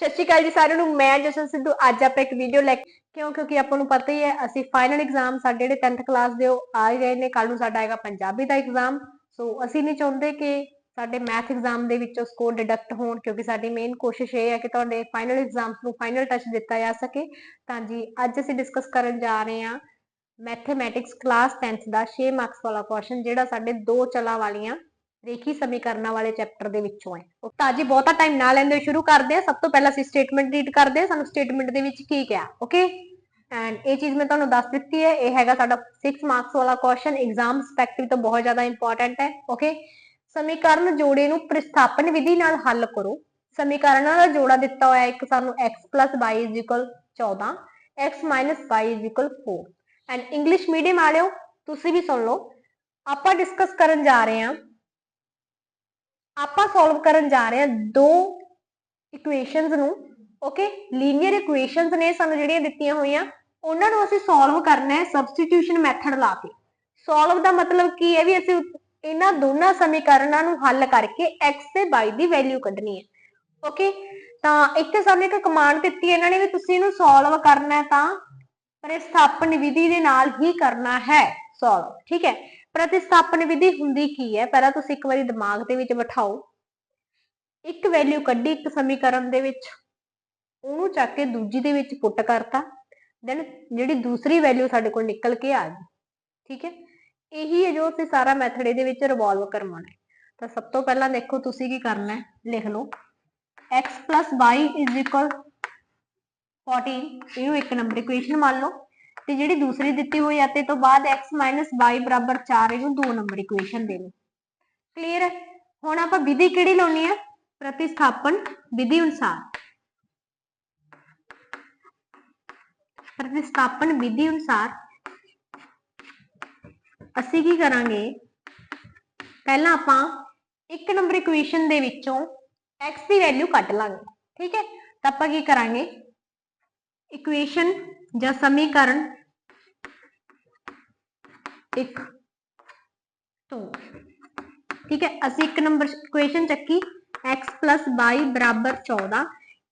ਸਤਿ ਸ਼੍ਰੀ ਅਕਾਲ ਜੀ ਸਾਰਿਆਂ ਨੂੰ, ਮੈਂ ਜਸ਼ਨ ਸਿੱਧੂ, ਅੱਜ ਆਪਾਂ ਇੱਕ ਵੀਡੀਓ ਲੈ ਕੇ ਕਿਉਂ? ਕਿਉਂਕਿ ਆਪਾਂ ਨੂੰ ਪਤਾ ਹੀ ਹੈ, ਅਸੀਂ ਫਾਈਨਲ ਐਗਜ਼ਾਮ ਸਾਡੇ ਜਿਹੜੇ 10th ਕਲਾਸ ਦੇ ਉਹ ਆ ਹੀ ਗਏ ਨੇ ਕੱਲ ਨੂੰ ਸਾਡਾ ਆਏਗਾ ਪੰਜਾਬੀ ਦਾ ਐਗਜ਼ਾਮ ਸੋ ਅਸੀਂ ਨਹੀਂ ਚਾਹੁੰਦੇ ਕਿ ਸਾਡੇ ਮੈਥ ਐਗਜ਼ਾਮ ਦੇ ਵਿੱਚੋਂ ਸਕੋਰ ਡਿਡਕਟ ਹੋਣ, ਕਿਉਂਕਿ ਸਾਡੀ ਮੇਨ ਕੋਸ਼ਿਸ਼ ਇਹ ਹੈ ਕਿ ਤੁਹਾਡੇ ਫਾਈਨਲ ਐਗਜ਼ਾਮਸ ਨੂੰ ਫਾਈਨਲ ਟੱਚ ਦਿੱਤਾ ਜਾ ਸਕੇ। ਤਾਂ ਜੀ, ਅੱਜ ਅਸੀਂ ਡਿਸਕਸ ਕਰਨ ਜਾ ਰਹੇ ਹਾਂ ਮੈਥਮੈਟਿਕਸ ਕਲਾਸ 10th ਦਾ 6 ਮਾਰਕਸ ਵਾਲਾ ਕੁਐਸਚਨ ਜਿਹੜਾ ਸਾਡੇ ਦੋ ਚਲਾਂ ਵਾਲੀਆਂ ਰੇਖੀ ਸਮੀਕਰਨਾਂ ਵਾਲੇ ਚੈਪਟਰ ਦੇ ਵਿੱਚੋਂ ਹੈ। ਤਾਂ ਜੀ ਬਹੁਤਾ ਟਾਈਮ ਨਾ ਲੈਂਦੇ ਹੋਏ ਸ਼ੁਰੂ ਕਰਦੇ ਹਾਂ। ਸਭ ਤੋਂ ਪਹਿਲਾਂ ਅਸੀਂ ਸਟੇਟਮੈਂਟ ਰੀਡ ਕਰਦੇ ਹਾਂ। ਸਾਨੂੰ ਸਟੇਟਮੈਂਟ ਦੇ ਵਿੱਚ ਕੀ ਕਿਹਾ ਓਕੇ ਐਂਡ ਇਹ ਚੀਜ਼ ਮੈਂ ਤੁਹਾਨੂੰ ਦੱਸ ਦਿੱਤੀ ਹੈ। ਇਹ ਹੈਗਾ ਸਾਡਾ 6 ਮਾਰਕਸ ਵਾਲਾ ਕੁਐਸਚਨ ਐਗਜ਼ਾਮ ਸਪੈਕਟਿਵ ਤੋਂ ਬਹੁਤ ਜ਼ਿਆਦਾ ਇੰਪੋਰਟੈਂਟ ਹੈ ਓਕੇ ਸਮੀਕਰਨ ਜੋੜੇ ਨੂੰ ਪ੍ਰਸਥਾਪਨ ਵਿਧੀ ਨਾਲ ਹੱਲ ਕਰੋ। ਸਮੀਕਰਨਾਂ ਦਾ ਜੋੜਾ ਦਿੱਤਾ ਹੋਇਆ ਇੱਕ ਸਾਨੂੰ x y 14 x y 4 and English medium ਵਾਲਿਓ, ਤੁਸੀਂ ਵੀ ਸੁਣ ਲਓ। ਆਪਾਂ ਡਿਸਕਸ ਕਰਨ ਜਾ ਰਹੇ ਹਾਂ ਆਪਾਂ ਸੋਲਵ ਕਰਨ ਜਾ ਰਹੇ ਹਾਂ ਦੋ ਇਕੁਏਸ਼ਨਸ ਨੂੰ ਓਕੇ ਲੀਨੀਅਰ ਇਕੁਏਸ਼ਨਸ ਨੇ ਸਾਨੂੰ ਜਿਹੜੀਆਂ ਦਿੱਤੀਆਂ ਹੋਈਆਂ, ਉਹਨਾਂ ਨੂੰ ਅਸੀਂ ਸੋਲਵ ਕਰਨਾ ਹੈ ਸਬਸਟੀਟਿਊਸ਼ਨ ਮੈਥਡ ਲਾ ਕੇ। ਸੋਲਵ ਦਾ ਮਤਲਬ ਕੀ ਹੈ ਵੀ ਅਸੀਂ ਇਹਨਾਂ ਦੋਨਾਂ ਸਮੀਕਰਨਾਂ ਨੂੰ ਹੱਲ ਕਰਕੇ x ਤੇ y ਦੀ ਵੈਲਿਊ ਕੱਢਣੀ ਹੈ ਓਕੇ ਤਾਂ ਇੱਥੇ ਸਾਨੂੰ ਇੱਕ ਕਮਾਂਡ ਦਿੱਤੀ ਇਹਨਾਂ ਨੇ ਵੀ ਤੁਸੀਂ ਇਹਨੂੰ ਸੋਲਵ ਕਰਨਾ ਹੈ ਤਾਂ ਪ੍ਰਸਥਾਪਨ ਵਿਧੀ ਦੇ ਨਾਲ ਹੀ ਕਰਨਾ ਹੈ ਸੋਲਵ ਠੀਕ ਹੈ? ਪ੍ਰਤਿਸਥਾਪਨ ਵਿਧੀ ਹੁੰਦੀ ਕੀ ਹੈ? ਪਹਿਲਾਂ ਤੁਸੀਂ ਇੱਕ ਵਾਰੀ ਦਿਮਾਗ ਦੇ ਵਿੱਚ ਬਿਠਾਓ। ਇੱਕ ਵੈਲਿਊ ਕੱਢੀ ਇੱਕ ਸਮੀਕਰਨ ਦੇ ਵਿੱਚ। ਉਹਨੂੰ ਚੱਕ ਕੇ ਦੂਜੀ ਦੇ ਵਿੱਚ ਪੁੱਟ ਕਰਤਾ। ਦੈਨ ਜਿਹੜੀ ਦੂਸਰੀ ਵੈਲਿਊ ਸਾਡੇ ਕੋਲ ਨਿਕਲ ਕੇ ਆ ਗਈ। ਠੀਕ ਹੈ? ਇਹੀ ਹੈ ਜੋ ਅਸੀਂ ਸਾਰਾ ਮੈਥਡ ਇਹਦੇ ਵਿੱਚ ਰਿਵੋਲਵ ਕਰਵਾਉਣਾ ਹੈ। ਤਾਂ ਸਭ ਤੋਂ ਪਹਿਲਾਂ ਦੇਖੋ ਤੁਸੀਂ ਕੀ ਕਰਨਾ ਹੈ? ਲਿਖ ਲਓ। x y 14 ਇਹਨੂੰ ਇੱਕ ਨੰਬਰ ਇਕੁਏਸ਼ਨ ਮੰਨ ਲਓ। ਤੇ ਜਿਹੜੀ ਦੂਸਰੀ ਦਿੱਤੀ ਹੋਈ ਹੈ ਤੇ ਤੋਂ ਬਾਅਦ x y 4 ਇਹਨੂੰ ਦੋ ਨੰਬਰ ਇਕੁਏਸ਼ਨ ਦੇ ਲਓ ਕਲੀਅਰ ਹੈ ਹੁਣ ਆਪਾਂ ਵਿਧੀ ਕਿਹੜੀ ਲਾਉਣੀ ਹੈ ਪ੍ਰਤਿਸਥਾਪਨ ਵਿਧੀ ਅਨੁਸਾਰ। ਪ੍ਰਤਿਸਥਾਪਨ ਵਿਧੀ ਅਨੁਸਾਰ ਅਸੀਂ ਕੀ ਕਰਾਂਗੇ? ਪਹਿਲਾਂ ਆਪਾਂ ਇੱਕ ਨੰਬਰ ਇਕੁਏਸ਼ਨ ਦੇ ਵਿੱਚੋਂ x ਦੀ ਵੈਲਿਊ ਕੱਢ ਲਾਂਗੇ, ਠੀਕ ਹੈ? ਤਾਂ ਆਪਾਂ ਕੀ ਕਰਾਂਗੇ? ਇਕੁਏਸ਼ਨ ਜਾਂ ਸਮੀਕਰਨ ਇੱਕ ਤੋਂ। ਠੀਕ ਹੈ, ਅਸੀਂ ਇੱਕ ਨੰਬਰ ਇਕੁਏਸ਼ਨ ਚੱਕੀ, x y 14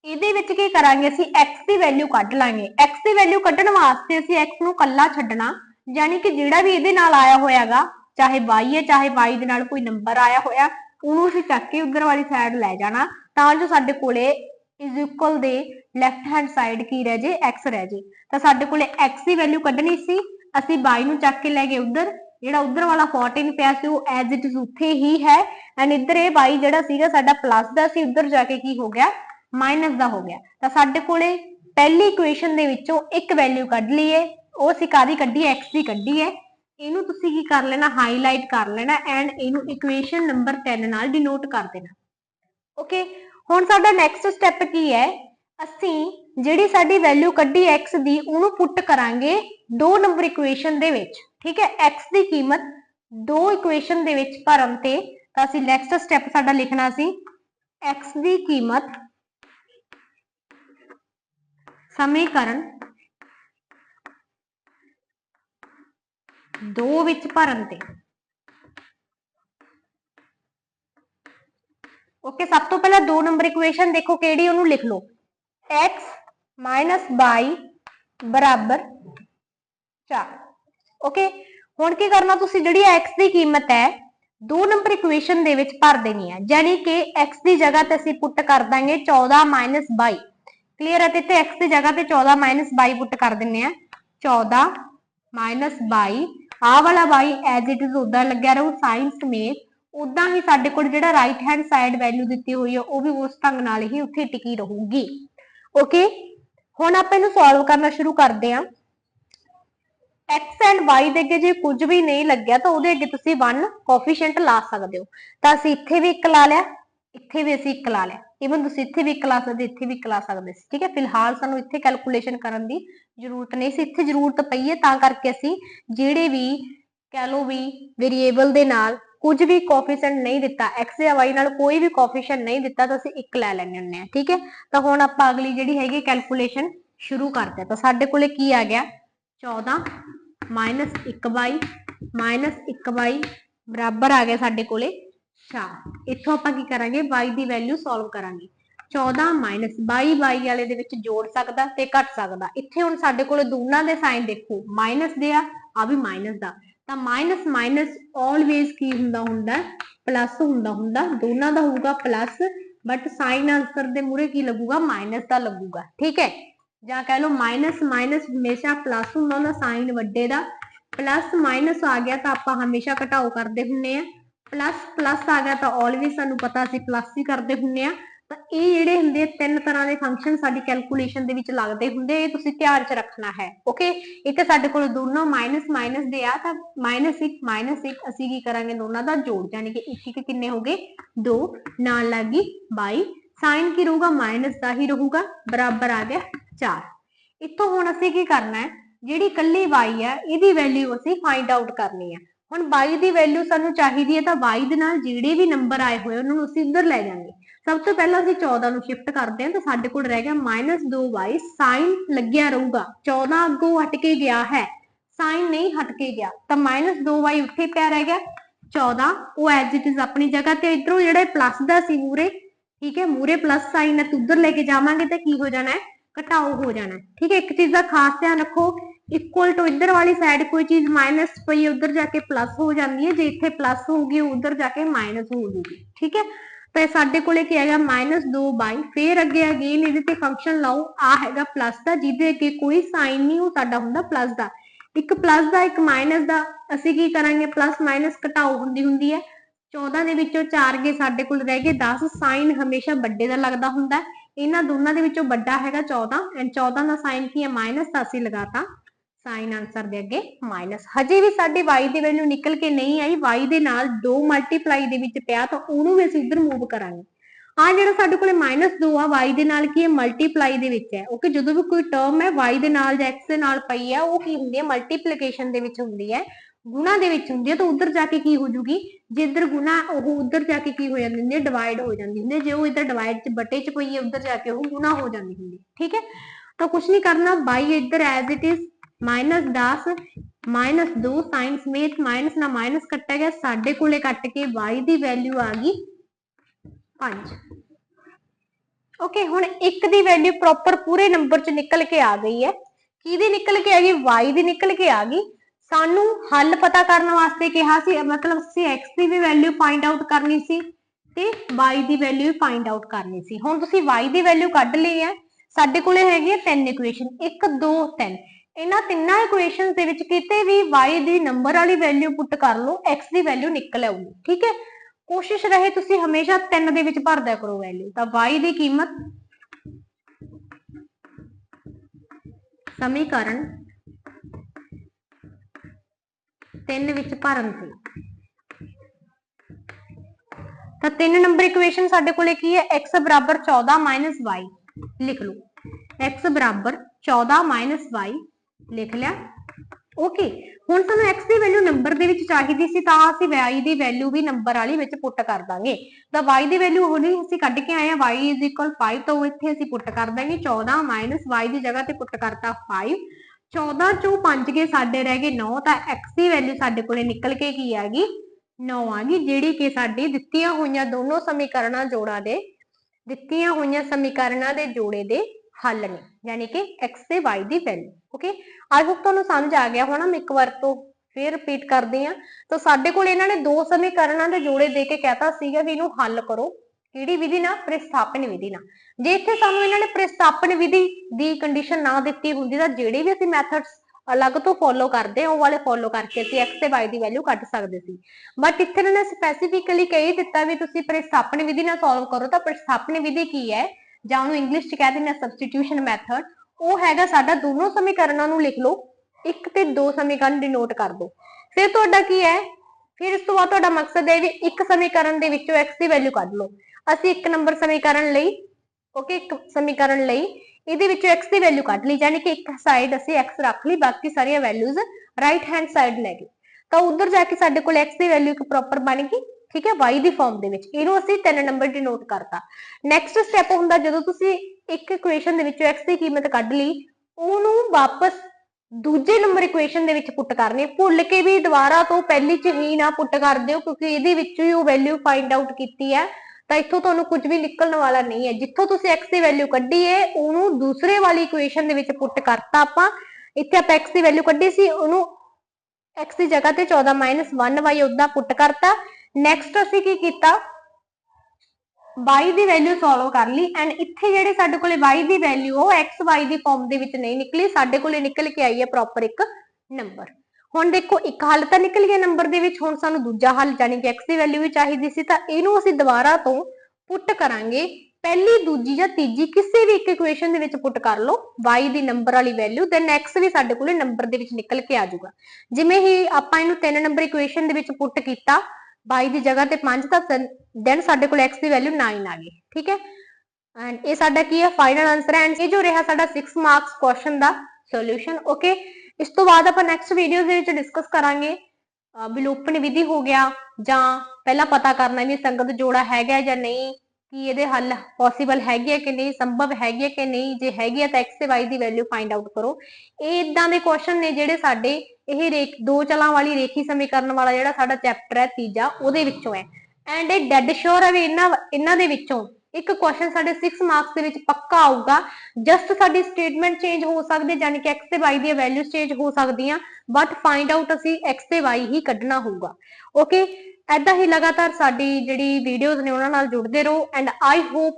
ਇਹਦੇ ਵਿੱਚ ਕੀ ਕਰਾਂਗੇ, ਅਸੀਂ x ਦੀ ਵੈਲਿਊ ਕੱਢ ਲਾਂਗੇ। x ਦੀ ਵੈਲਿਊ ਕੱਢਣ ਵਾਸਤੇ ਅਸੀਂ x ਨੂੰ ਕੱਲਾ ਛੱਡਣਾ, ਯਾਨੀ ਕਿ ਜਿਹੜਾ ਵੀ ਇਹਦੇ ਨਾਲ ਆਇਆ ਹੋਇਆਗਾ, ਚਾਹੇ y ਹੈ, ਚਾਹੇ y ਦੇ ਨਾਲ ਕੋਈ ਨੰਬਰ ਆਇਆ ਹੋਇਆ, ਉਹਨੂੰ ਅਸੀਂ ਚੱਕ ਕੇ ਉਧਰ ਵਾਲੀ ਸਾਈਡ ਲੈ ਜਾਣਾ, ਤਾਂ ਜੋ ਸਾਡੇ ਕੋਲੇ ਇਜ਼ ਇਕੁਅਲ ਦੇ ਲੈਫਟ ਹੈਂਡ ਸਾਈਡ ਕੀ ਰਹਿ ਜੇ? X ਰਹਿ ਜੇ। ਤਾਂ ਸਾਡੇ ਕੋਲੇ x ਦੀ ਵੈਲਿਊ ਕੱਢਣੀ ਸੀ। ਅਸੀਂ y ਨੂੰ ਚੱਕ ਕੇ ਲੈ ਗਏ ਉਧਰ। ਜਿਹੜਾ ਉਧਰ ਵਾਲਾ 14 ਪਿਆ ਸੀ, ਉਹ ਐਜ਼ ਇਟ ਇਜ਼ ਉੱਥੇ ਹੀ ਹੈ। ਐਂਡ ਇੱਧਰ ਇਹ y ਜਿਹੜਾ ਸੀਗਾ, ਸਾਡਾ ਪਲੱਸ ਦਾ ਸੀ। ਉਧਰ ਜਾ ਕੇ ਕੀ ਹੋ ਗਿਆ? ਮਾਈਨਸ ਦਾ ਹੋ ਗਿਆ। ਤਾਂ ਸਾਡੇ ਕੋਲੇ ਪਹਿਲੀ ਇਕੁਏਸ਼ਨ ਦੇ ਵਿੱਚੋਂ ਇੱਕ ਵੈਲਿਊ ਕੱਢ ਲਈਏ। ਉਹ ਅਸੀਂ ਕਾਦੀ ਕੱਢੀ ਹੈ? X ਦੀ ਕੱਢੀ ਹੈ। ਇਹਨੂੰ ਤੁਸੀਂ ਕੀ ਕਰ ਲੈਣਾ? ਹਾਈਲਾਈਟ ਕਰ ਲੈਣਾ। ਐਂਡ ਇਹਨੂੰ ਇਕੁਏਸ਼ਨ ਨੰਬਰ 10 ਨਾਲ ਡਿਨੋਟ ਕਰ ਦੇਣਾ। ਓਕੇ ਹੁਣ ਸਾਡਾ ਨੈਕਸਟ ਸਟੈਪ ਕੀ ਹੈ? ਅਸੀਂ ਜਿਹੜੀ ਸਾਡੀ ਵੈਲਿਊ ਕੱਢੀ x ਦੀ, ਉਹਨੂੰ ਪੁੱਟ ਕਰਾਂਗੇ ਦੋ ਨੰਬਰ ਇਕੁਏਸ਼ਨ ਦੇ ਵਿੱਚ, ਠੀਕ ਹੈ? x ਦੀ ਕੀਮਤ ਦੋ ਇਕੁਏਸ਼ਨ ਦੇ ਵਿੱਚ ਭਰਨ ਤੇ ਤਾਂ ਅਸੀਂ ਨੈਕਸਟ ਸਟੈਪ ਸਾਡਾ ਲਿਖਣਾ ਸੀ, x ਦੀ ਕੀਮਤ ਸਮੀਕਰਨ ਦੋ ਵਿੱਚ ਭਰਨ ਤੇ। ਓਕੇ ਸਭ ਤੋਂ ਪਹਿਲਾਂ ਦੋ ਨੰਬਰ ਇਕੁਏਸ਼ਨ ਦੇਖੋ ਕਿਹੜੀ ਉਹਨੂੰ ਲਿਖ ਲਓ। X y ਬਰਾਬਰ 4 ਓਕੇ ਹੁਣ ਕੀ ਕਰਨਾ ਤੁਸੀਂ, ਜਿਹੜੀ x ਦੀ ਕੀਮਤ ਹੈ, ਦੋ ਨੰਬਰ ਇਕੁਏਸ਼ਨ ਦੇ ਵਿੱਚ ਭਰ ਦੇਣੀ ਹੈ। ਯਾਨੀ ਕਿ x ਦੀ ਜਗ੍ਹਾ ਤੇ ਅਸੀਂ ਪੁੱਟ ਕਰ ਦਾਂਗੇ 14 22 ਕਲੀਅਰ ਹੈ? ਤੇ ਇੱਥੇ x ਦੀ ਜਗ੍ਹਾ ਤੇ 14 22 ਪੁੱਟ ਕਰ ਦਿੰਨੇ ਆ। 14 22 ਆਹ ਵਾਲਾ y ਐਜ਼ ਇਟ ਇਜ਼ ਉਦਾਂ ਲੱਗਿਆ ਰਹੂ ਸਾਈਨ ਸਮੇਤ ਉਦਾਂ ਹੀ ਸਾਡੇ ਕੋਲ ਜਿਹੜਾ ਰਾਈਟ ਹੈਂਡ ਸਾਈਡ ਵੈਲਿਊ ਦਿੱਤੀ ਹੋਈ ਹੈ ਉਹ ਵੀ ਉਸ ਢੰਗ ਨਾਲ ਹੀ ਉੱਥੇ ਟਿਕੀ ਰਹੂਗੀ। ਓਕੇ ਹੁਣ ਆਪਾਂ ਇਹਨੂੰ ਸੋਲਵ ਕਰਨਾ ਸ਼ੁਰੂ ਕਰਦੇ ਹਾਂ। X ਐਂਡ y ਦੇ ਅੱਗੇ ਜੇ ਕੁਝ ਵੀ ਨਹੀਂ ਲੱਗਿਆ ਤਾਂ ਉਹਦੇ ਅੱਗੇ ਤੁਸੀਂ 1 ਕੋਫੀਸ਼ੀਐਂਟ ਲਾ ਸਕਦੇ ਹੋ। ਤਾਂ ਅਸੀਂ ਇੱਥੇ ਵੀ 1 ਲਾ ਲਿਆ, ਇੱਥੇ ਵੀ ਅਸੀਂ 1 ਲਾ ਲਿਆ। ਇਵਨ ਤੁਸੀਂ ਇੱਥੇ ਵੀ 1 ਲਾ ਸਕਦੇ, ਇੱਥੇ ਵੀ 1 ਲਾ ਸਕਦੇ ਸੀ। ਠੀਕ ਹੈ? ਫਿਲਹਾਲ ਸਾਨੂੰ ਇੱਥੇ ਕੈਲਕੂਲੇਸ਼ਨ ਕਰਨ ਦੀ ਜ਼ਰੂਰਤ ਨਹੀਂ ਸੀ। ਇੱਥੇ ਜ਼ਰੂਰਤ ਪਈ ਹੈ, ਤਾਂ ਕਰਕੇ ਅਸੀਂ ਜਿਹੜੇ ਵੀ ਕਹਿ ਲਓ ਵੀ ਵੇਰੀਏਬਲ ਦੇ ਨਾਲ ਕੁਝ ਵੀ ਕੋਫੀਸ਼ੀਐਂਟ ਨਹੀਂ ਦਿੱਤਾ, x ਜਾਂ y ਨਾਲ ਕੋਈ ਵੀ ਕੋਫੀਸ਼ੀਐਂਟ ਨਹੀਂ ਦਿੱਤਾ ਤਾਂ ਅਸੀਂ 1 ਲੈ ਲੈਣੇ ਹੁੰਦੇ ਆ ਠੀਕ ਹੈ? ਤਾਂ ਹੁਣ ਆਪਾਂ ਅਗਲੀ ਜਿਹੜੀ ਹੈਗੀ ਕੈਲਕੂਲੇਸ਼ਨ ਸ਼ੁਰੂ ਕਰਦੇ ਤਾਂ ਸਾਡੇ ਕੋਲੇ ਕੀ ਆ ਗਿਆ? 14 1y 1y ਬਰਾਬਰ ਆ ਗਿਆ ਸਾਡੇ ਕੋਲੇ 4 ਇੱਥੋਂ ਆਪਾਂ ਕੀ ਕਰਾਂਗੇ? Y ਦੀ ਵੈਲਿਊ ਸੋਲਵ ਕਰਾਂਗੇ। 14 22 22 ਵਾਲੇ ਦੇ ਵਿੱਚ ਜੋੜ ਸਕਦਾ ਤੇ ਘਟ ਸਕਦਾ। ਇੱਥੇ ਹੁਣ ਸਾਡੇ ਕੋਲ ਦੋਨਾਂ ਦੇ ਸਾਈਨ ਦੇਖੋ। ਮਾਈਨਸ ਦੇ ਆ ਆ ਵੀ ਮਾਈਨਸ ਦਾ। ਤਾਂ ਮਾਈਨਸ ਮਾਈਨਸ ਆਲਵੇਜ਼ ਕੀ ਹੁੰਦਾ ਹੁੰਦਾ ਪਲੱਸ ਹੁੰਦਾ ਹੁੰਦਾ ਦੋਨਾਂ ਦਾ ਹੋਊਗਾ ਪਲੱਸ ਬਟ ਸਾਈਨ ਆਨਸਰ ਦੇ ਮੂਰੇ ਕੀ ਲੱਗੂਗਾ? ਮਾਈਨਸ ਦਾ ਲੱਗੂਗਾ। ਠੀਕ ਹੈ? ਜਾਂ ਕਹਿ ਲਓ ਮਾਈਨਸ ਮਾਈਨਸ ਹਮੇਸ਼ਾ ਪਲੱਸ ਹੁੰਦਾ ਹੁੰਦਾ ਸਾਈਨ ਵੱਡੇ ਦਾ। ਪਲੱਸ ਮਾਈਨਸ ਆ ਗਿਆ ਤਾਂ ਆਪਾਂ ਹਮੇਸ਼ਾ ਘਟਾਓ ਕਰਦੇ ਹੁੰਨੇ ਆ। ਪਲੱਸ ਪਲੱਸ ਆ ਗਿਆ ਤਾਂ ਆਲਵੇਜ਼ ਸਾਨੂੰ ਪਤਾ ਅਸੀਂ ਪਲੱਸ ਹੀ ਕਰਦੇ ਹੁੰਨੇ ਆ। ਤਾਂ ਇਹ ਜਿਹੜੇ ਹੁੰਦੇ ਆ, ਤਿੰਨ ਤਰ੍ਹਾਂ ਦੇ ਫੰਕਸ਼ਨ ਸਾਡੀ ਕੈਲਕੂਲੇਸ਼ਨ ਦੇ ਵਿੱਚ ਲੱਗਦੇ ਹੁੰਦੇ ਇਹ ਤੁਸੀਂ ਧਿਆਨ 'ਚ ਰੱਖਣਾ ਹੈ ਓਕੇ ਇੱਕ ਸਾਡੇ ਕੋਲ ਦੋਨੋਂ ਮਾਈਨਸ ਮਾਈਨਸ ਦੇ ਆ ਤਾਂ ਮਾਈਨਸ 1 ਮਾਈਨਸ 1 ਅਸੀਂ ਕੀ ਕਰਾਂਗੇ ਦੋਨਾਂ ਦਾ ਜੋੜ ਜਾਣੀ ਕਿ ਇੱਕ ਇੱਕ ਕਿੰਨੇ ਹੋ ਗਏ? 2 ਨਾਲ ਲੱਗੀ 22 ਸਾਈਨ ਕੀ ਰਹੂਗਾ? ਮਾਈਨਸ ਦਾ ਹੀ ਰਹੂਗਾ ਬਰਾਬਰ ਆ ਗਿਆ 4 ਇੱਥੋਂ ਹੁਣ ਅਸੀਂ ਕੀ ਕਰਨਾ ਹੈ? ਜਿਹੜੀ ਇਕੱਲੀ y ਹੈ ਇਹਦੀ ਵੈਲਿਊ ਅਸੀਂ ਫਾਈਂਡ ਆਊਟ ਕਰਨੀ ਹੈ ਹੁਣ y ਦੀ ਵੈਲਿਊ ਸਾਨੂੰ ਚਾਹੀਦੀ ਹੈ ਤਾਂ y ਦੇ ਨਾਲ ਜਿਹੜੇ ਵੀ ਨੰਬਰ ਆਏ ਹੋਏ ਉਹਨਾਂ ਨੂੰ ਅਸੀਂ ਉੱਧਰ ਲੈ ਜਾਵਾਂਗੇ ਸਭ ਤੋਂ ਪਹਿਲਾਂ ਅਸੀਂ 14 ਨੂੰ ਸ਼ਿਫਟ ਕਰਦੇ ਹਾਂ ਤਾਂ ਸਾਡੇ ਕੋਲ ਰਹਿ ਗਿਆ -2y ਸਾਈਨ ਲੱਗਿਆ ਰਹੂਗਾ 14 ਅੱਗੋਂ ਹਟ ਕੇ ਗਿਆ ਹੈ ਸਾਈਨ ਨਹੀਂ ਹਟ ਕੇ ਗਿਆ ਤਾਂ -2y ਉੱਥੇ ਪਿਆ ਰਹਿ ਗਿਆ 14 ਉਹ ਐਜ਼ ਇਟ ਇਜ਼ ਆਪਣੀ ਜਗ੍ਹਾ ਤੇ ਇਧਰੋਂ ਜਿਹੜਾ ਪਲੱਸ ਦਾ ਸੀ ਮੂਰੇ ਠੀਕ ਹੈ ਮੂਰੇ ਪਲੱਸ ਸਾਈਨ ਹੈ ਤੇ ਉੱਧਰ ਲੈ ਕੇ ਜਾਵਾਂਗੇ ਤਾਂ ਕੀ ਹੋ ਜਾਣਾ ਹੈ ਘਟਾਓ ਹੋ ਜਾਣਾ ਹੈ। ਠੀਕ ਹੈ ਇੱਕ ਚੀਜ਼ ਦਾ ਖਾਸ ਧਿਆਨ ਰੱਖੋ ਇਕੁਅਲ ਟੂ ਇੱਧਰ ਵਾਲੀ ਸਾਈਡ ਕੋਈ ਚੀਜ਼ ਮਾਈਨਸ ਪਈ ਉੱਧਰ ਜਾ ਕੇ ਪਲੱਸ ਹੋ ਜਾਂਦੀ ਹੈ ਜੇ ਇੱਥੇ ਪਲੱਸ ਹੋਊਗੀ ਉੱਧਰ ਜਾ ਕੇ ਮਾਈਨਸ ਹੋ ਜੂਗੀ ਠੀਕ ਹੈ ਤਾਂ ਸਾਡੇ ਕੋਲੇ ਕੀ ਹੈਗਾ -2 ਬਾਈ, ਫੇਰ ਅੱਗੇ ਅਗੇਨ ਇਹਦੇ ਤੇ ਫੰਕਸ਼ਨ ਲਾਓ ਆ ਹੈਗਾ ਪਲੱਸ ਦਾ, ਜਿਹਦੇ ਅੱਗੇ ਕੋਈ ਸਾਈਨ ਨਹੀਂ, ਉਹ ਸਾਡਾ ਹੁੰਦਾ ਪਲੱਸ ਦਾ। ਇੱਕ ਪਲੱਸ ਦਾ, ਇੱਕ ਮਾਈਨਸ ਦਾ, ਅਸੀਂ ਕੀ ਕਰਾਂਗੇ? ਪਲੱਸ ਮਾਈਨਸ ਘਟਾਓ ਹੁੰਦੀ ਹੁੰਦੀ ਹੈ। 14 ਦੇ ਵਿੱਚੋਂ 4 ਗਏ ਸਾਡੇ ਕੋਲ ਰਹਿ ਗਏ 10 ਸਾਈਨ ਹਮੇਸ਼ਾ ਵੱਡੇ ਦਾ ਲੱਗਦਾ ਹੁੰਦਾ ਇਹਨਾਂ ਦੋਨਾਂ ਦੇ ਵਿੱਚੋਂ ਵੱਡਾ ਹੈਗਾ 14 ਐਂਡ 14 ਦਾ ਸਾਈਨ ਕੀ ਹੈ? ਮਾਈਨਸ ਤਾਂ ਅਸੀਂ ਲਗਾਤਾ। ਸਾਈਨ ਆਨਸਰ ਦੇ ਅੱਗੇ ਮਾਈਨਸ ਹਜੇ ਵੀ ਸਾਡੀ y ਦੀ ਵੈਲਿਊ ਨਿਕਲ ਕੇ ਨਹੀਂ ਆਈ। y ਦੇ ਨਾਲ 2 ਮਲਟੀਪਲਾਈ ਦੇ ਵਿੱਚ ਪਿਆ ਤਾਂ ਉਹਨੂੰ ਵੀ ਅਸੀਂ ਉਧਰ ਮੂਵ ਕਰਾਂਗੇ। ਆ ਜਿਹੜਾ ਸਾਡੇ ਕੋਲੇ -2 ਆ, y ਦੇ ਨਾਲ ਕੀ ਹੈ? ਮਲਟੀਪਲਾਈ ਦੇ ਵਿੱਚ ਹੈ। ਓਕੇ ਜਦੋਂ ਵੀ ਕੋਈ ਟਰਮ ਹੈ, y ਦੇ ਨਾਲ ਜਾਂ x ਦੇ ਨਾਲ ਪਈ ਹੈ, ਉਹ ਕੀ ਹੁੰਦੀ ਹੈ? ਮਲਟੀਪਲੀਕੇਸ਼ਨ ਦੇ ਵਿੱਚ ਹੁੰਦੀ ਹੈ। ਗੁਣਾ ਦੇ ਵਿੱਚ ਹੁੰਦੀ ਹੈ ਤਾਂ ਉਧਰ ਜਾ ਕੇ ਕੀ ਹੋ ਜੂਗੀ? ਜੇ ਇੱਧਰ ਗੁਣਾ, ਉਹ ਉਧਰ ਜਾ ਕੇ ਕੀ ਹੋ ਜਾਂਦੀ ਹੁੰਦੀ ਹੈ? ਡਿਵਾਈਡ ਹੋ ਜਾਂਦੀ ਹੁੰਦੀ ਹੈ। ਜੇ ਉਹ ਇੱਧਰ ਡਿਵਾਈਡ ਚ ਬਟੇ ਚ ਪਈ ਹੈ, ਉਧਰ ਜਾ ਕੇ ਉਹ ਗੁਣਾ ਹੋ ਜਾਂਦੀ ਹੁੰਦੀ ਹੈ। ਠੀਕ ਹੈ? ਤਾਂ ਕੁਝ ਨਹੀਂ ਕਰਨਾ ਬਾਈ ਇੱਧਰ as it is minus 10 minus 2 sign ਸਮੇਤ ਮਾਈਨਸ ਨਾਲ ਮਾਈਨਸ ਕੱਟਿਆ ਗਿਆ, ਸਾਡੇ ਕੋਲੇ ਕੱਟ ਕੇ y ਦੀ ਵੈਲਿਊ ਆ ਗਈ 5 ਓਕੇ ਹੁਣ 1 ਦੀ ਵੈਲਿਊ ਪ੍ਰੋਪਰ ਪੂਰੇ ਨੰਬਰ ਚ ਨਿਕਲ ਕੇ ਆ ਗਈ ਹੈ। ਕਿਹਦੀ ਨਿਕਲ ਕੇ ਆ ਗਈ? y ਦੀ ਨਿਕਲ ਕੇ ਆ ਗਈ। ਸਾਨੂੰ ਹੱਲ ਪਤਾ ਕਰਨ ਵਾਸਤੇ ਕਿਹਾ ਸੀ, ਮਤਲਬ ਅਸੀਂ x ਦੀ ਵੀ ਵੈਲਿਊ ਫਾਈਂਡ ਆਊਟ ਕਰਨੀ ਸੀ ਤੇ y ਦੀ ਵੈਲਿਊ ਫਾਈਂਡ ਆਊਟ ਕਰਨੀ ਸੀ। ਹੁਣ ਤੁਸੀਂ y ਦੀ ਵੈਲਿਊ ਕੱਢ ਲਈ ਹੈ। ਸਾਡੇ ਕੋਲੇ ਹੈਗੀ ਹੈ ਤਿੰਨ ਇਕੁਏਸ਼ਨ 1 2 3 ਇਹਨਾਂ ਤਿੰਨਾਂ ਇਕੁਏਸ਼ਨਸ ਦੇ ਵਿੱਚ ਕਿਤੇ ਵੀ y ਦੀ ਨੰਬਰ ਵਾਲੀ ਵੈਲਿਊ ਪੁੱਟ ਕਰ ਲਓ, x ਦੀ ਵੈਲਿਊ ਨਿਕਲ ਆਊਗੀ, ਠੀਕ ਹੈ? ਕੋਸ਼ਿਸ਼ ਰਹੇ ਤੁਸੀਂ ਹਮੇਸ਼ਾ 3 ਦੇ ਵਿੱਚ ਭਰਦਿਆ ਕਰੋ ਵੈਲਿਊ ਤਾਂ y ਦੀ ਕੀਮਤ ਸਮੀਕਰਨ 3 ਵਿੱਚ ਭਰਨ ਤੇ। ਤਾਂ 3 ਨੰਬਰ ਇਕੁਏਸ਼ਨ ਸਾਡੇ ਕੋਲੇ ਕੀ ਹੈ? x ਬਰਾਬਰ 14 y, ਲਿਖ ਲਓ। x ਬਰਾਬਰ 14 y ਲਿਖ ਲਿਆ। ਓਕੇ ਹੁਣ ਸਾਨੂੰ x ਦੀ ਵੈਲਿਊ ਨੰਬਰ ਦੇ ਵਿੱਚ ਚਾਹੀਦੀ ਸੀ ਤਾਂ ਅਸੀਂ y ਦੀ ਵੈਲਿਊ ਵੀ ਨੰਬਰ ਵਾਲੀ ਵਿੱਚ ਪੁੱਟ ਕਰ ਦਾਂਗੇ। ਤਾਂ y ਦੀ ਵੈਲਿਊ ਹੁਣੇ ਅਸੀਂ ਕੱਢ ਕੇ ਆਏ ਆ y 5 ਤਾਂ ਇੱਥੇ ਅਸੀਂ ਪੁੱਟ ਕਰ ਦਾਂਗੇ। 14 y ਦੀ ਜਗ੍ਹਾ ਤੇ ਪੁੱਟ ਕਰਤਾ 5 14 ਚੋਂ 5 ਗਏ ਸਾਡੇ ਰਹਿ ਗਏ 9 ਤਾਂ x ਦੀ ਵੈਲਿਊ ਸਾਡੇ ਕੋਲੇ ਨਿਕਲ ਕੇ ਕੀ ਆ ਗਈ? 9 ਆ ਗਈ, ਜਿਹੜੀ ਕਿ ਸਾਡੀ ਦਿੱਤੀਆਂ ਹੋਈਆਂ ਦੋਨੋਂ ਸਮੀਕਰਨਾਂ ਜੋੜਾਂ ਦੇ, ਦਿੱਤੀਆਂ ਹੋਈਆਂ ਸਮੀਕਰਨਾਂ ਦੇ ਜੋੜੇ ਦੇ ਹੱਲ ਨੇ, ਯਾਨੀ ਕਿ x ਤੇ y ਦੀ ਵੈਲਿਊ ਓਕੇ ਆਈ ਹੋਪ ਤੁਹਾਨੂੰ ਸਮਝ ਆ ਗਿਆ ਹੋਣਾ, ਮੈਂ ਇੱਕ ਵਾਰ ਤੋਂ ਫੇਰ ਰਿਪੀਟ ਕਰਦੀ ਆ ਤਾਂ ਸਾਡੇ ਕੋਲ ਇਹਨਾਂ ਨੇ ਦੋ ਸਮੀਕਰਨਾਂ ਦੇ ਜੋੜੇ ਦੇ ਕੇ ਕਹਿਤਾ ਸੀਗਾ ਵੀ ਇਹਨੂੰ ਹੱਲ ਕਰੋ, ਕਿਹੜੀ ਵਿਧੀ ਨਾਲ? ਪ੍ਰਸਥਾਪਨ ਵਿਧੀ ਨਾਲ। ਜੇ ਇੱਥੇ ਸਾਨੂੰ ਇਹਨਾਂ ਨੇ ਪ੍ਰਸਥਾਪਨ ਵਿਧੀ ਦੀ ਕੰਡੀਸ਼ਨ ਨਾ ਦਿੱਤੀ ਹੁੰਦੀ, ਤਾਂ ਜਿਹੜੇ ਵੀ ਅਸੀਂ ਮੈਥਡਸ ਅਲੱਗ ਤੋਂ ਫੋਲੋ ਕਰਦੇ ਆ ਉਹ ਵਾਲੇ ਫੋਲੋ ਕਰਕੇ ਅਸੀਂ x ਤੇ y ਦੀ ਵੈਲਿਊ ਕੱਢ ਸਕਦੇ ਸੀ। ਬਟ ਇੱਥੇ ਇਹਨਾਂ ਨੇ ਸਪੈਸੀਫਿਕਲੀ ਕਹੀ ਦਿੱਤਾ ਵੀ ਤੁਸੀਂ ਪ੍ਰਸਥਾਪਨ ਵਿਧੀ ਨਾਲ ਸੋਲਵ ਕਰੋ, ਤਾਂ ਪ੍ਰਸਥਾਪਨ ਵਿਧੀ ਕੀ ਹੈ? ਜਾਂ ਉਹਨੂੰ ਇੰਗਲਿਸ਼ ਚ ਕਹਿ ਦਿੰਦੇ ਆ ਸਬਸਟੀਟਿਊਸ਼ਨ ਮੈਥਡ ਉਹ ਹੈਗਾ ਸਾਡਾ ਦੋਨੋਂ ਸਮੀਕਰਨਾਂ ਨੂੰ ਲਿਖ ਲਓ, ਇੱਕ ਤੇ ਦੋ ਸਮੀਕਰਨ ਡਿਨੋਟ ਕਰ ਦਿਓ। ਫਿਰ ਤੁਹਾਡਾ ਕੀ ਹੈ? ਫਿਰ ਇਸ ਤੋਂ ਬਾਅਦ ਤੁਹਾਡਾ ਮਕਸਦ ਹੈ ਵੀ ਇੱਕ ਸਮੀਕਰਨ ਦੇ ਵਿੱਚੋਂ x ਦੀ ਵੈਲਿਊ ਕੱਢ ਲਓ। ਅਸੀਂ ਇੱਕ ਨੰਬਰ ਸਮੀਕਰਨ ਲਈ ਓਕੇ ਇੱਕ ਸਮੀਕਰਨ ਲਈ, ਇਹਦੇ ਵਿੱਚੋਂ x ਦੀ ਵੈਲਿਊ ਕੱਢ ਲਈ ਯਾਨੀ ਕਿ ਇੱਕ ਸਾਈਡ ਅਸੀਂ x ਰੱਖ ਲਈ, ਬਾਕੀ ਸਾਰੀਆਂ ਵੈਲਿਊਜ਼ ਰਾਈਟ ਹੈਂਡ ਸਾਈਡ ਲੈ ਗਏ। ਤਾਂ ਉਧਰ ਜਾ ਕੇ ਸਾਡੇ ਕੋਲ x ਦੀ ਵੈਲਿਊ ਇੱਕ ਪ੍ਰੋਪਰ ਬਣ ਗਈ। ਠੀਕ ਹੈ, y ਦੀ ਫਾਰਮ ਦੇ ਵਿੱਚ। ਇਹਨੂੰ ਅਸੀਂ ਤਿੰਨ ਨੰਬਰ ਡਿਨੋਟ ਕਰਤਾ। ਨੈਕਸਟ ਸਟੈਪ ਹੁੰਦਾ, ਜਦੋਂ ਤੁਸੀਂ ਇੱਕ ਇਕੁਏਸ਼ਨ ਦੇ ਵਿੱਚੋਂ x ਦੀ ਕੀਮਤ ਕੱਢ ਲਈ, ਉਹਨੂੰ ਵਾਪਸ ਦੂਜੇ ਨੰਬਰ ਇਕੁਏਸ਼ਨ ਦੇ ਵਿੱਚ ਪੁੱਟ ਕਰਨੀ ਭੁੱਲ ਕੇ ਵੀ ਦੁਬਾਰਾ ਤੋਂ ਪਹਿਲੀ ਚ ਹੀ ਨਾ ਪੁੱਟ ਕਰ ਦਿਓ, ਕਿਉਂਕਿ ਇਹਦੇ ਵਿੱਚੋਂ ਹੀ ਉਹ ਵੈਲਿਊ ਫਾਈਂਡ ਆਊਟ ਕੀਤੀ ਹੈ। ਤਾਂ ਇੱਥੋਂ ਤੁਹਾਨੂੰ ਕੁਝ ਵੀ ਨਿਕਲਣ ਵਾਲਾ ਨਹੀਂ ਹੈ। ਜਿੱਥੋਂ ਤੁਸੀਂ x ਦੀ ਵੈਲਿਊ ਕੱਢੀ ਹੈ, ਉਹਨੂੰ ਦੂਸਰੇ ਵਾਲੀ ਇਕੁਏਸ਼ਨ ਦੇ ਵਿੱਚ ਪੁੱਟ ਕਰਤਾ ਆਪਾਂ। ਇੱਥੇ ਆਪਾਂ x ਦੀ ਵੈਲਿਊ ਕੱਢੀ ਸੀ, ਉਹਨੂੰ x ਦੀ ਜਗ੍ਹਾ ਤੇ 14 1y ਉਦਾਂ ਪੁੱਟ ਕਰਤਾ। ਨੈਕਸਟ ਅਸੀਂ ਕੀ ਕੀਤਾ? Y ਦੀ ਵੈਲਿਊ ਸੋਲਵ ਕਰ ਲਈ ਐਂਡ ਇੱਥੇ ਜਿਹੜੇ ਸਾਡੇ ਕੋਲੇ y ਦੀ ਵੈਲਿਊ ਉਹ x ਦੀ ਫਾਰਮ ਦੇ ਵਿੱਚ ਨਹੀਂ ਨਿਕਲੀ, ਸਾਡੇ ਕੋਲੇ ਨਿਕਲ ਕੇ ਆਈ ਹੈ ਪ੍ਰੋਪਰ ਇੱਕ ਨੰਬਰ ਹੁਣ ਦੇਖੋ, ਇੱਕ ਹੱਲ ਤਾਂ ਨਿਕਲ ਗਿਆ ਨੰਬਰ ਦੇ ਵਿੱਚ, ਹੁਣ ਸਾਨੂੰ ਦੂਜਾ ਹੱਲ ਯਾਨੀ ਕਿ x ਦੀ ਵੈਲਿਊ ਵੀ ਚਾਹੀਦੀ ਸੀ ਤਾਂ ਇਹਨੂੰ ਅਸੀਂ ਦੁਬਾਰਾ ਤੋਂ ਪੁੱਟ ਕਰਾਂਗੇ। ਪਹਿਲੀ, ਦੂਜੀ ਜਾਂ ਤੀਜੀ ਕਿਸੇ ਵੀ ਇੱਕ ਇਕੁਏਸ਼ਨ ਦੇ ਵਿੱਚ ਪੁੱਟ ਕਰ ਲਓ, y ਦੀ ਨੰਬਰ ਵਾਲੀ ਵੈਲਿਊ ਦੈਨ x ਵੀ ਸਾਡੇ ਕੋਲੇ ਨੰਬਰ ਦੇ ਵਿੱਚ ਨਿਕਲ ਕੇ ਆ ਜਾਊਗਾ। ਜਿਵੇਂ ਹੀ ਆਪਾਂ ਇਹਨੂੰ ਤਿੰਨ ਨੰਬਰ ਇਕੁਏਸ਼ਨ ਦੇ ਵਿੱਚ ਪੁੱਟ ਕੀਤਾ y ਦੀ ਜਗ੍ਹਾ ਤੇ 5 ਤਾਂ ਦੈਨ ਸਾਡੇ ਕੋਲ x ਦੀ ਵੈਲਿਊ 9 ਆ ਗਈ, ਠੀਕ ਹੈ? ਐਂਡ ਇਹ ਸਾਡਾ ਕੀ ਹੈ? ਫਾਈਨਲ ਆਨਸਰ ਹੈ। ਐਂਡ ਇਹ ਜੋ ਰਿਹਾ ਸਾਡਾ 6 ਮਾਰਕਸ ਕੁਐਸਚਨ ਦਾ ਸੋਲੂਸ਼ਨ ਓਕੇ ਇਸ ਤੋਂ ਬਾਅਦ ਆਪਾਂ ਨੈਕਸਟ ਵੀਡੀਓ ਦੇ ਵਿੱਚ ਡਿਸਕਸ ਕਰਾਂਗੇ ਵਿਲੋਪਨ ਵਿਧੀ ਹੋ ਗਿਆ ਜਾਂ ਪਹਿਲਾਂ ਪਤਾ ਕਰਨਾ ਵੀ ਸੰਗਤ ਜੋੜਾ ਹੈਗਾ ਜਾਂ ਨਹੀਂ। ਕਿ ਇਹਦੇ ਹੱਲ ਪੋਸੀਬਲ ਹੈਗੇ ਆ ਕਿ ਨਹੀਂ, ਸੰਭਵ ਹੈਗੇ ਆ ਕਿ ਨਹੀਂ, ਜੇ ਹੈਗੇ ਆ ਤਾਂ x ਤੇ y ਦੀ ਵੈਲਿਊ ਫਾਈਂਡ ਆਊਟ ਕਰੋ। ਇਹ ਇਦਾਂ ਦੇ ਕੁਐਸਚਨ ਨੇ ਜਿਹੜੇ ਸਾਡੇ, ਇਹ ਰੇਖ, ਦੋ ਚਲਾਂ ਵਾਲੀ ਰੇਖੀ ਸਮੀਕਰਨ ਵਾਲਾ ਜਿਹੜਾ ਸਾਡਾ ਚੈਪਟਰ ਹੈ, ਤੀਜਾ, ਉਹਦੇ ਵਿੱਚੋਂ ਹੈ। ਐਂਡ ਇਹ ਡੈਡ ਸ਼ੋਰ ਹੈ ਵੀ ਇਹਨਾਂ ਇਹਨਾਂ ਦੇ ਵਿੱਚੋਂ ਇੱਕ ਕੁਐਸਚਨ ਸਾਡੇ 6 ਮਾਰਕਸ ਦੇ ਵਿੱਚ ਪੱਕਾ ਆਊਗਾ। ਜਸਟ ਸਾਡੀ ਸਟੇਟਮੈਂਟ ਚੇਂਜ ਹੋ ਸਕਦੇ ਹੈ ਕਿ x ਤੇ y ਦੀਆਂ ਵੈਲਿਊਜ਼ ਚੇਂਜ ਹੋ ਸਕਦੀਆਂ ਬਟ ਫਾਈਂਡ ਆਊਟ ਅਸੀਂ x ਤੇ y ਹੀ ਕੱਢਣਾ ਹੋਊਗਾ। ਓਕੇ ਐਦਾਂ ਹੀ ਲਗਾਤਾਰ ਸਾਡੀ ਜਿਹੜੀ ਵੀਡੀਓਜ਼ ਨੇ ਉਹਨਾਂ ਨਾਲ ਜੁੜਦੇ ਰਹੋ ਐਂਡ ਆਈ ਹੋਪ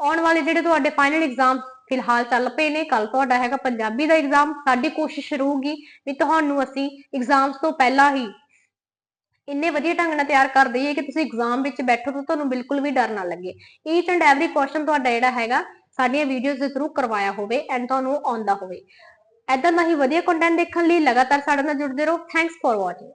ਆਉਣ ਵਾਲੇ ਜਿਹੜੇ ਤੁਹਾਡੇ ਫਾਈਨਲ ਐਗਜ਼ਾਮ ਫਿਲਹਾਲ ਚੱਲ ਪਏ ਨੇ ਕੱਲ ਤੁਹਾਡਾ ਹੈਗਾ ਪੰਜਾਬੀ ਦਾ ਐਗਜ਼ਾਮ ਸਾਡੀ ਕੋਸ਼ਿਸ਼ ਰਹੂਗੀ ਵੀ ਤੁਹਾਨੂੰ ਅਸੀਂ ਐਗਜ਼ਾਮਸ ਤੋਂ ਪਹਿਲਾਂ ਹੀ ਇੰਨੇ ਵਧੀਆ ਢੰਗ ਨਾਲ ਤਿਆਰ ਕਰ ਦਈਏ ਕਿ ਤੁਸੀਂ ਐਗਜ਼ਾਮ ਵਿੱਚ ਬੈਠੋ ਤਾਂ ਤੁਹਾਨੂੰ ਬਿਲਕੁਲ ਵੀ ਡਰ ਨਾ ਲੱਗੇ। ਈਚ ਐਂਡ ਐਵਰੀ ਕੁਐਸਚਨ ਤੁਹਾਡਾ ਜਿਹੜਾ ਹੈਗਾ, ਸਾਡੀਆਂ ਵੀਡੀਓਜ਼ ਦੇ ਥਰੂ ਕਰਵਾਇਆ ਹੋਵੇ ਐਂਡ ਤੁਹਾਨੂੰ ਆਉਂਦਾ ਹੋਵੇ। ਐਦਾਂ ਦਾ ਹੀ ਵਧੀਆ ਕੰਟੈਂਟ ਦੇਖਣ ਲਈ ਲਗਾਤਾਰ ਸਾਡੇ ਨਾਲ ਜੁੜਦੇ ਰਹੋ। Thanks for watching